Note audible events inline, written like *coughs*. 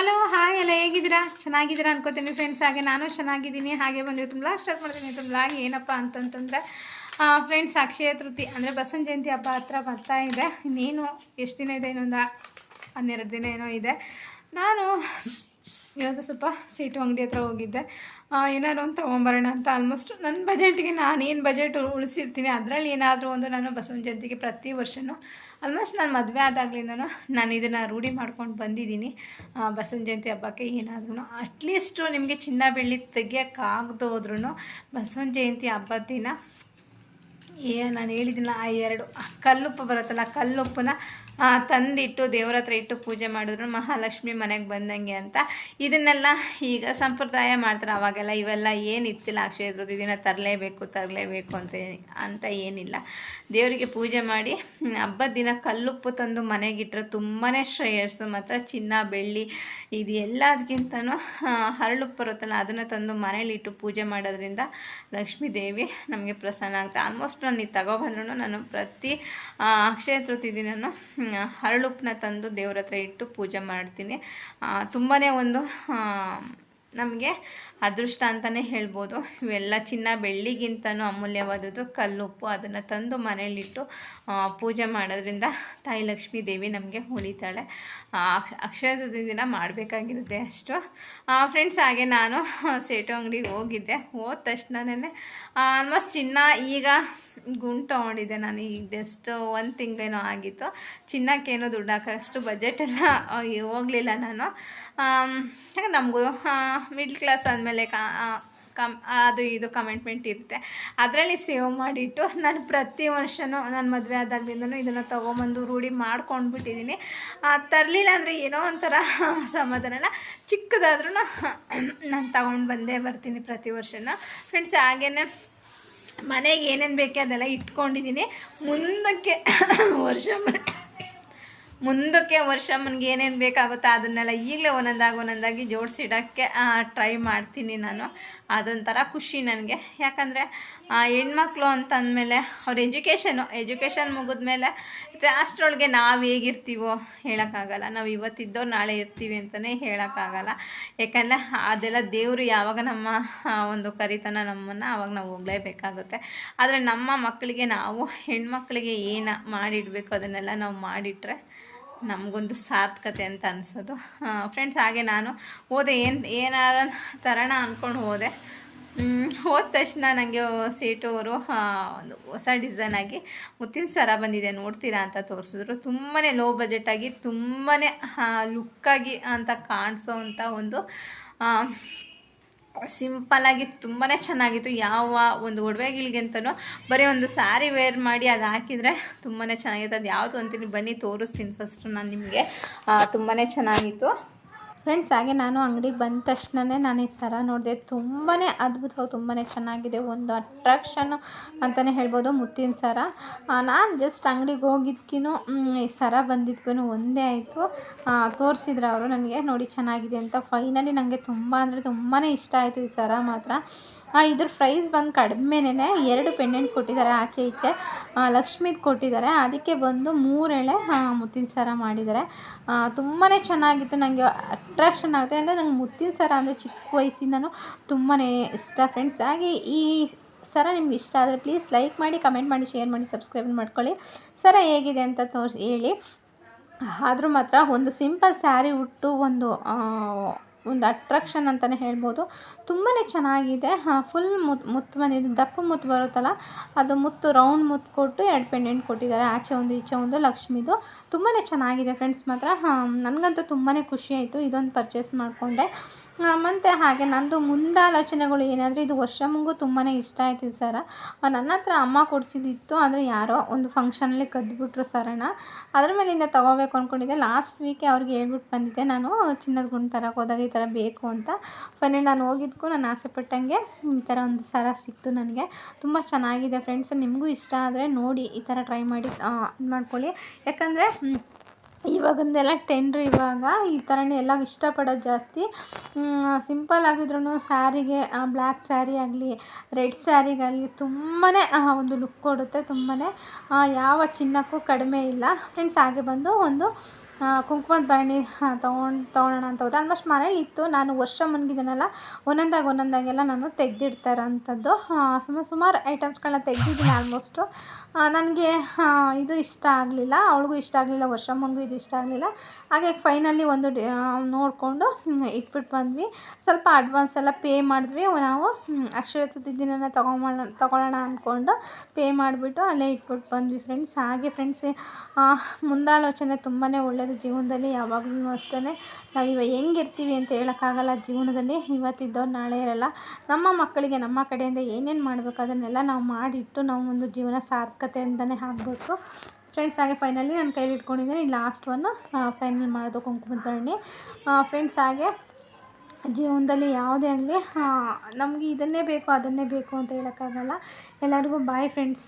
Hello hi ಎಲ್ಲ ಹೇಗಿದ್ದೀರಾ? ಚೆನ್ನಾಗಿದ್ದೀರಾ ಅನ್ಕೋತೀನಿ ಫ್ರೆಂಡ್ಸ್ ಹಾಗೆ ನಾನು ಚೆನ್ನಾಗಿದ್ದೀನಿ. ಹಾಗೆ ಬಂದು ತುಂಬ ಸ್ಟಾರ್ಟ್ ಮಾಡ್ತೀನಿ ತುಂಬ. ಏನಪ್ಪ ಅಂತಂತಂದರೆ ಫ್ರೆಂಡ್ಸ್ ಅಕ್ಷಯ ತೃತಿ, ಅಂದರೆ ಬಸವನ ಜಯಂತಿ ಹಬ್ಬ ಹತ್ರ ಬರ್ತಾ ಇದೆ. ಇನ್ನೇನು, ಎಷ್ಟು ದಿನ ಇದೆ ಇನ್ನೊಂದು? ಹನ್ನೆರಡು ದಿನ ಏನೋ ಇದೆ. ನಾನು ಇವತ್ತು ಸ್ವಲ್ಪ ಸೀಟು ಅಂಗಡಿ ಹತ್ರ ಹೋಗಿದ್ದೆ. ಏನಾದ್ರು ಒಂದು ತೊಗೊಂಬರೋಣ ಅಂತ ಆಲ್ಮೋಸ್ಟ್ ನನ್ನ ಬಜೆಟ್ಗೆ ನಾನು ಏನು ಬಜೆಟ್ ಉಳಿಸಿರ್ತೀನಿ ಅದರಲ್ಲಿ ಏನಾದರೂ ಒಂದು ನಾನು ಬಸವನ ಜಯಂತಿಗೆ ಪ್ರತಿ ವರ್ಷವೂ ಆಲ್ಮೋಸ್ಟ್ ನಾನು ಮದುವೆ ಆದಾಗ್ಲಿಂದನೂ ನಾನು ಇದನ್ನು ರೂಢಿ ಮಾಡ್ಕೊಂಡು ಬಂದಿದ್ದೀನಿ. ಬಸವನ ಜಯಂತಿ ಹಬ್ಬಕ್ಕೆ ಏನಾದ್ರೂ ಅಟ್ಲೀಸ್ಟು ನಿಮಗೆ ಚಿನ್ನ ಬೆಳ್ಳಿ ತೆಗಿಯೋಕ್ಕಾಗ್ದೋದ್ರೂ ಬಸವನ ಜಯಂತಿ ಹಬ್ಬದ ದಿನ ಏ ನಾನು ಹೇಳಿದಿಲ್ಲ ಆ ಎರಡು ಕಲ್ಲುಪ್ಪು ಬರುತ್ತಲ್ಲ ಕಲ್ಲುಪ್ಪನ್ನ ಆ, ತಂದಿಟ್ಟು ದೇವ್ರ ಹತ್ರ ಇಟ್ಟು ಪೂಜೆ ಮಾಡಿದ್ರು ಮಹಾಲಕ್ಷ್ಮಿ ಮನೆಗೆ ಬಂದಂಗೆ ಅಂತ. ಇದನ್ನೆಲ್ಲ ಈಗ ಸಂಪ್ರದಾಯ ಮಾಡ್ತಾರೆ. ಅವಾಗೆಲ್ಲ ಇವೆಲ್ಲ ಏನಿತ್ತಿಲ್ಲ ಅಕ್ಷಯ ತೃತೀಯ ದಿನ ತರಲೇಬೇಕು ತರಲೇಬೇಕು ಅಂತ ಅಂತ ಏನಿಲ್ಲ. ದೇವರಿಗೆ ಪೂಜೆ ಮಾಡಿ ಹಬ್ಬದ ದಿನ ಕಲ್ಲುಪ್ಪು ತಂದು ಮನೆಗಿಟ್ಟರೆ ತುಂಬಾ ಶ್ರೇಯಸ್ಸು. ಮಾತ್ರ ಚಿನ್ನ ಬೆಳ್ಳಿ ಇದು ಎಲ್ಲದಕ್ಕಿಂತನೂ ಹರಳುಪ್ಪು ಬರುತ್ತಲ್ಲ ಅದನ್ನು ತಂದು ಮನೇಲಿಟ್ಟು ಪೂಜೆ ಮಾಡೋದ್ರಿಂದ ಲಕ್ಷ್ಮೀ ದೇವಿ ನಮಗೆ ಪ್ರಸನ್ನ ಆಗುತ್ತೆ ಆಲ್ಮೋಸ್ಟ್ ನಾನು ಇದು ತಗೊಬಂದ್ರೂ ನಾನು ಪ್ರತಿ ಅಕ್ಷಯ ತೃತೀಯ ಹ್ಮ್, ಹರಳುಪ್ಪನ್ನ ತಂದು ದೇವ್ರ ಹತ್ರ ಇಟ್ಟು ಪೂಜೆ ಮಾಡ್ತೀನಿ. ತುಂಬಾ ಒಂದು ನಮಗೆ ಅದೃಷ್ಟ ಅಂತಲೇ ಹೇಳ್ಬೋದು. ಇವೆಲ್ಲ ಚಿನ್ನ ಬೆಳ್ಳಿಗಿಂತನೂ ಅಮೂಲ್ಯವಾದದ್ದು. ಕಲ್ಲುಪ್ಪು ಅದನ್ನು ತಂದು ಮನೇಲಿಟ್ಟು ಪೂಜೆ ಮಾಡೋದ್ರಿಂದ ತಾಯಿ ಲಕ್ಷ್ಮೀ ದೇವಿ ನಮಗೆ ಉಳಿತಾಳೆ. ಆ, ಅಕ್ಷ- ಅಕ್ಷಯ ದಿನ ಮಾಡಬೇಕಾಗಿರುತ್ತೆ ಅಷ್ಟು. ಫ್ರೆಂಡ್ಸ್ ಹಾಗೆ ನಾನು ಸೇಟು ಅಂಗಡಿಗೆ ಹೋಗಿದ್ದೆ. ಹೋದ ತಕ್ಷಣನೇ ಆಲ್ಮೋಸ್ಟ್ ಚಿನ್ನ ಈಗ ಗುಂಡು ತೊಗೊಂಡಿದ್ದೆ ನಾನು. ಈಗ ಜಸ್ಟ್ ಒಂದು ತಿಂಗಳೇನೋ ಆಗಿತ್ತು. ಚಿನ್ನಕ್ಕೇನೋ ದುಡ್ಡು ಹಾಕೋಷ್ಟು ಬಜೆಟ್ ಎಲ್ಲ ಹೋಗಲಿಲ್ಲ ನಾನು. ಯಾಕಂದ್ರೆ ನಮಗೂ ಮಿಡ್ಲ್ ಕ್ಲಾಸ್ ಆದಮೇಲೆ ಕಾ ಕಮ್, ಅದು ಇದು ಕಮೆಂಟ್ಮೆಂಟ್ ಇರುತ್ತೆ. ಅದರಲ್ಲಿ ಸೇವ್ ಮಾಡಿಟ್ಟು ನಾನು ಪ್ರತಿ ವರ್ಷವೂ ನಾನು ಮದುವೆ ಆದಾಗ್ಲಿಂದನೂ ಇದನ್ನು ತೊಗೊಂಬಂದು ರೂಢಿ ಮಾಡ್ಕೊಂಡ್ಬಿಟ್ಟಿದ್ದೀನಿ ತರಲಿಲ್ಲ ಅಂದರೆ ಏನೋ ಒಂಥರ *laughs* ಸಮಾಧಾನ ಚಿಕ್ಕದಾದ್ರೂ ನಾನು ತಗೊಂಡು ಬಂದೇ ಬರ್ತೀನಿ ಪ್ರತಿ ವರ್ಷನೂ. ಫ್ರೆಂಡ್ಸ್ ಹಾಗೇ ಮನೆಗೆ ಏನೇನು ಬೇಕೇ ಅದೆಲ್ಲ ಇಟ್ಕೊಂಡಿದ್ದೀನಿ ಮುಂದಕ್ಕೆ *coughs* ವರ್ಷ ಮುಂದಕ್ಕೆ ವರ್ಷ ನನಗೆ ಏನೇನು ಬೇಕಾಗುತ್ತೋ ಅದನ್ನೆಲ್ಲ ಈಗಲೇ ಒಂದೊಂದಾಗಿ ಒಂದೊಂದಾಗಿ ಜೋಡಿಸಿಡೋಕ್ಕೆ ಟ್ರೈ ಮಾಡ್ತೀನಿ ನಾನು. ಅದೊಂಥರ ಖುಷಿ ನನಗೆ. ಯಾಕಂದರೆ ಹೆಣ್ಮಕ್ಳು ಅಂತ ಅಂದಮೇಲೆ ಅವ್ರ ಎಜುಕೇಷನು ಎಜುಕೇಷನ್ ಮುಗಿದ್ಮೇಲೆ ಅಷ್ಟರೊಳಗೆ ನಾವು ಹೇಗಿರ್ತೀವೋ ಹೇಳೋಕ್ಕಾಗಲ್ಲ. ನಾವು ಇವತ್ತಿದ್ದೋ ನಾಳೆ ಇರ್ತೀವಿ ಅಂತಲೇ ಹೇಳೋಕ್ಕಾಗಲ್ಲ. ಯಾಕಂದರೆ ಅದೆಲ್ಲ ದೇವರು ಯಾವಾಗ ನಮ್ಮ ಒಂದು ಕರಿತನ ನಮ್ಮನ್ನು ಆವಾಗ ನಾವು ಹೋಗಲೇಬೇಕಾಗುತ್ತೆ. ಆದರೆ ನಮ್ಮ ಮಕ್ಕಳಿಗೆ ನಾವು ಹೆಣ್ಮಕ್ಳಿಗೆ ಏನು ಮಾಡಿಡಬೇಕು ಅದನ್ನೆಲ್ಲ ನಾವು ಮಾಡಿಟ್ರೆ ನಮಗೊಂದು ಸಾರ್ಥಕತೆ ಅಂತ ಅನಿಸೋದು. ಫ್ರೆಂಡ್ಸ್ ಹಾಗೆ ನಾನು ಹೋದೆ. ಏನು, ಏನಾರ ತರೋಣ ಅಂದ್ಕೊಂಡು ಹೋದೆ. ಹೋದ ತಕ್ಷಣ ನನಗೆ ಸೀಟು ಅವರು ಒಂದು ಹೊಸ ಡಿಸೈನ್ ಆಗಿ ಮುತ್ತಿನ ಸರ ಬಂದಿದೆ, ನೋಡ್ತೀರಾ ಅಂತ ತೋರಿಸಿದ್ರು. ತುಂಬಾ ಲೋ ಬಜೆಟಾಗಿ ತುಂಬಾ ಲುಕ್ಕಾಗಿ ಅಂತ ಕಾಣಿಸೋ ಅಂಥ ಒಂದು ಸಿಂಪಲ್ಲಾಗಿ ತುಂಬಾ ಚೆನ್ನಾಗಿತ್ತು. ಯಾವ ಒಂದು ಅಂತಲೂ ಬರೀ ಒಂದು ಸ್ಯಾರಿ ವೇರ್ ಮಾಡಿ ಅದು ಹಾಕಿದರೆ ತುಂಬಾ ಚೆನ್ನಾಗಿತ್ತು. ಅದು ಯಾವುದು ಅಂತೀನಿ, ಬನ್ನಿ ತೋರಿಸ್ತೀನಿ ಫಸ್ಟು ನಾನು ನಿಮಗೆ. ತುಂಬಾ ಚೆನ್ನಾಗಿತ್ತು. ಫ್ರೆಂಡ್ಸ್ ಹಾಗೆ ನಾನು ಅಂಗಡಿಗೆ ಬಂದ ತಕ್ಷಣನೇ ನಾನು ಈ ಸರ ನೋಡಿದೆ ತುಂಬಾ ಅದ್ಭುತವಾಗಿ ತುಂಬಾ ಚೆನ್ನಾಗಿದೆ, ಒಂದು ಅಟ್ರಾಕ್ಷನ್ ಅಂತಲೇ ಹೇಳ್ಬೋದು ಮುತ್ತಿನ ಸರ. ನಾನು ಜಸ್ಟ್ ಅಂಗಡಿಗೆ ಹೋಗಿದ್ಕಿನೂ ಈ ಸರ ಬಂದಿದ್ಕೂ ಒಂದೇ ಆಯಿತು. ತೋರಿಸಿದ್ರು ಅವರು ನನಗೆ, ನೋಡಿ ಚೆನ್ನಾಗಿದೆ ಅಂತ. ಫೈನಲಿ ನನಗೆ ತುಂಬ ಅಂದರೆ ತುಂಬಾ ಇಷ್ಟ ಆಯಿತು ಈ ಸರ ಮಾತ್ರ. ಇದ್ರ ಪ್ರೈಸ್ ಬಂದು ಕಡಿಮೆನೇ ಎರಡು ಪೆಂಡೆಂಟ್ ಕೊಟ್ಟಿದ್ದಾರೆ ಆಚೆ ಈಚೆ. ಲಕ್ಷ್ಮೀದು ಕೊಟ್ಟಿದ್ದಾರೆ. ಅದಕ್ಕೆ ಬಂದು ಮೂರೆಳೆ ಮುತ್ತಿನ ಸರ ಮಾಡಿದ್ದಾರೆ. ತುಂಬಾ ಚೆನ್ನಾಗಿತ್ತು. ನನಗೆ ಅಟ್ರಾಕ್ಷನ್ ಆಗುತ್ತೆ. ಅಂದರೆ ನಂಗೆ ಮುತ್ತಿನ ಸರ ಅಂದರೆ ಚಿಕ್ಕ ವಯಸ್ಸಿಂದನೂ ತುಂಬಾ ಇಷ್ಟ ಫ್ರೆಂಡ್ಸ್ ಹಾಗೆ ಈ ಸರ ನಿಮ್ಗೆ ಇಷ್ಟ ಆದರೆ ಪ್ಲೀಸ್ ಲೈಕ್ ಮಾಡಿ ಕಮೆಂಟ್ ಮಾಡಿ ಶೇರ್ ಮಾಡಿ ಸಬ್ಸ್ಕ್ರೈಬ್ ಮಾಡ್ಕೊಳ್ಳಿ. ಸರ ಹೇಗಿದೆ ಅಂತ ತೋರಿಸಿ ಹೇಳಿ. ಆದರೂ ಮಾತ್ರ ಒಂದು ಸಿಂಪಲ್ ಸ್ಯಾರಿ ಉಟ್ಟು ಒಂದು ಒಂದು ಅಟ್ರಾಕ್ಷನ್ ಅಂತಲೇ ಹೇಳ್ಬೋದು. ತುಂಬಾ ಚೆನ್ನಾಗಿದೆ. ಫುಲ್ ಮುತ್ತು ಮುತ್ತು ಬಂದಿದೆ. ದಪ್ಪ ಮುತ್ತು ಬರುತ್ತಲ್ಲ, ಅದು ಮುತ್ತು ರೌಂಡ್ ಮುತ್ತು ಕೊಟ್ಟು ಎರಡು ಪೆಂಡೆಂಟ್ ಕೊಟ್ಟಿದ್ದಾರೆ. ಆಚೆ ಒಂದು, ಈಚೆ ಒಂದು, ಲಕ್ಷ್ಮಿದು. ತುಂಬಾ ಚೆನ್ನಾಗಿದೆ ಫ್ರೆಂಡ್ಸ್ ಮಾತ್ರ. ನನಗಂತೂ ತುಂಬಾ ಖುಷಿ ಆಯಿತು ಇದೊಂದು ಪರ್ಚೇಸ್ ಮಾಡಿಕೊಂಡೆ. ಮತ್ತು ಹಾಗೆ ನಂದು ಮುಂದಾಲೋಚನೆಗಳು ಏನಾದರೂ, ಇದು ವರ್ಷ ಮುಂಗು ತುಂಬಾ ಇಷ್ಟ ಆಯ್ತು ಸರ. ನನ್ನ ಹತ್ರ ಅಮ್ಮ ಕೊಡಿಸಿದಿತ್ತು ಅಂದರೆ ಯಾರೋ ಒಂದು ಫಂಕ್ಷನಲ್ಲಿ ಕದ್ದುಬಿಟ್ರು ಸರಣ. ಅದ್ರ ಮೇಲಿಂದ ತೊಗೋಬೇಕು ಅಂದ್ಕೊಂಡಿದ್ದೆ ಲಾಸ್ಟ್ ವೀಕೆ ಅವ್ರಿಗೆ ಹೇಳ್ಬಿಟ್ಟು ಬಂದಿದ್ದೆ. ನಾನು ಚಿನ್ನದ ಗುಂಡು ತರಕ್ಕೆ ಹೋದಾಗ ಈ ಥರ ಬೇಕು ಅಂತ. ಫೈನಲ್ ನಾನು ಹೋಗಿದ್ದಕ್ಕೂ ನಾನು ಆಸೆ ಪಟ್ಟಂಗೆ ಈ ಥರ ಒಂದು ಸರ ಸಿಕ್ತು ನನಗೆ. ತುಂಬ ಚೆನ್ನಾಗಿದೆ ಫ್ರೆಂಡ್ಸ್, ನಿಮಗೂ ಇಷ್ಟ ಆದರೆ ನೋಡಿ ಈ ಥರ ಟ್ರೈ ಮಾಡಿ ಮಾಡ್ಕೊಳ್ಳಿ. ಯಾಕಂದರೆ ಇವಾಗಂದೆಲ್ಲ ಟೆಂಡ್ರು ಇವಾಗ ಈ ಥರನೇ ಎಲ್ಲ ಇಷ್ಟಪಡೋದು ಜಾಸ್ತಿ. ಸಿಂಪಲ್ ಆಗಿದ್ರೂ ಸ್ಯಾರಿಗೆ ಬ್ಲ್ಯಾಕ್ ಸ್ಯಾರಿ ಆಗಲಿ, ರೆಡ್ ಸ್ಯಾರಿಗಾಗಲಿ ತುಂಬಾ ಒಂದು ಲುಕ್ ಕೊಡುತ್ತೆ ತುಂಬಾ ಯಾವ ಚಿನ್ನಕ್ಕೂ ಕಡಿಮೆ ಇಲ್ಲ. ಫ್ರೆಂಡ್ಸ್, ಹಾಗೆ ಬಂದು ಒಂದು ಕುಂಕುಮದ ಭರಣಿ ತೊಗೊಂಡು, ತೊಗೊಳ್ಳೋಣ ಅಂತ ಹೋದೆ. ಆಲ್ಮೋಸ್ಟ್ ಮನೇಲಿ ಇತ್ತು. ನಾನು ವರ್ಷ ಮುನ್ಗಿದ್ದೀನಲ್ಲ ಒಂದೊಂದಾಗಿ, ಒಂದೊಂದಾಗೆಲ್ಲ ನಾನು ತೆಗೆದಿಡ್ತಾ ಇರೋಂಥದ್ದು ಸುಮಾರು ಸುಮಾರು ಐಟಮ್ಸ್ಗಳನ್ನ ತೆಗೆದಿದ್ದೀನಿ ಆಲ್ಮೋಸ್ಟು ನನಗೆ ಇದು ಇಷ್ಟ ಆಗಲಿಲ್ಲ. ಅವಳಿಗೂ ಇಷ್ಟ ಆಗಲಿಲ್ಲ. ವರ್ಷ ವರ್ಷಮ್ಮನಿಗೂ ಇದು ಇಷ್ಟ ಆಗಲಿಲ್ಲ. ಹಾಗೆ ಫೈನಲಿ ಒಂದು ಡಿ ನೋಡಿಕೊಂಡು ಇಟ್ಬಿಟ್ಟು ಬಂದ್ವಿ. ಸ್ವಲ್ಪ ಅಡ್ವಾನ್ಸ್ ಎಲ್ಲ ಪೇ ಮಾಡಿದ್ವಿ. ನಾವು ಅಕ್ಷರ ದಿನನೇ ತೊಗೊಂಬೋಣ ತೊಗೊಳ್ಳೋಣ ಅಂದ್ಕೊಂಡು ಪೇ ಮಾಡಿಬಿಟ್ಟು ಅಲ್ಲೇ ಇಟ್ಬಿಟ್ಟು ಬಂದ್ವಿ ಫ್ರೆಂಡ್ಸ್ ಹಾಗೆ ಫ್ರೆಂಡ್ಸ್ ಮುಂದಾಲೋಚನೆ ತುಂಬಾ ಒಳ್ಳೆಯದು ಜೀವನದಲ್ಲಿ, ಯಾವಾಗಲೂ ಅಷ್ಟೇ ನಾವು ಇವಾಗ ಹೆಂಗಿರ್ತೀವಿ ಅಂತ ಹೇಳೋಕ್ಕಾಗಲ್ಲ. ಜೀವನದಲ್ಲಿ ಇವತ್ತಿದ್ದವ್ರು ನಾಳೆ ಇರಲ್ಲ. ನಮ್ಮ ಮಕ್ಕಳಿಗೆ, ನಮ್ಮ ಕಡೆಯಿಂದ ಏನೇನು ಮಾಡಬೇಕು ಅದನ್ನೆಲ್ಲ ನಾವು ಮಾಡಿಟ್ಟು ನಾವು ಒಂದು ಜೀವನ ಸಾರ್ಥಕತೆ ಅಂತಲೇ ಆಗಬೇಕು. ಫ್ರೆಂಡ್ಸ್ ಹಾಗೆ ಫೈನಲಿ ನಾನು ಕೈಲಿ ಇಟ್ಕೊಂಡಿದ್ದೀನಿ. ಲಾಸ್ಟ್ ಒನ್ನು ಫೈನಲ್ ಮಾಡೋದು ಕುಂಕುಮದ ಭರಣಿ ಫ್ರೆಂಡ್ಸ್ ಹಾಗೆ ಜೀವನದಲ್ಲಿ ಯಾವುದೇ ಆಗಲಿ ನಮಗೆ ಇದನ್ನೇ ಬೇಕು, ಅದನ್ನೇ ಬೇಕು ಅಂತ ಹೇಳೋಕ್ಕಾಗಲ್ಲ. ಎಲ್ಲರಿಗೂ ಬಾಯ್ ಫ್ರೆಂಡ್ಸ್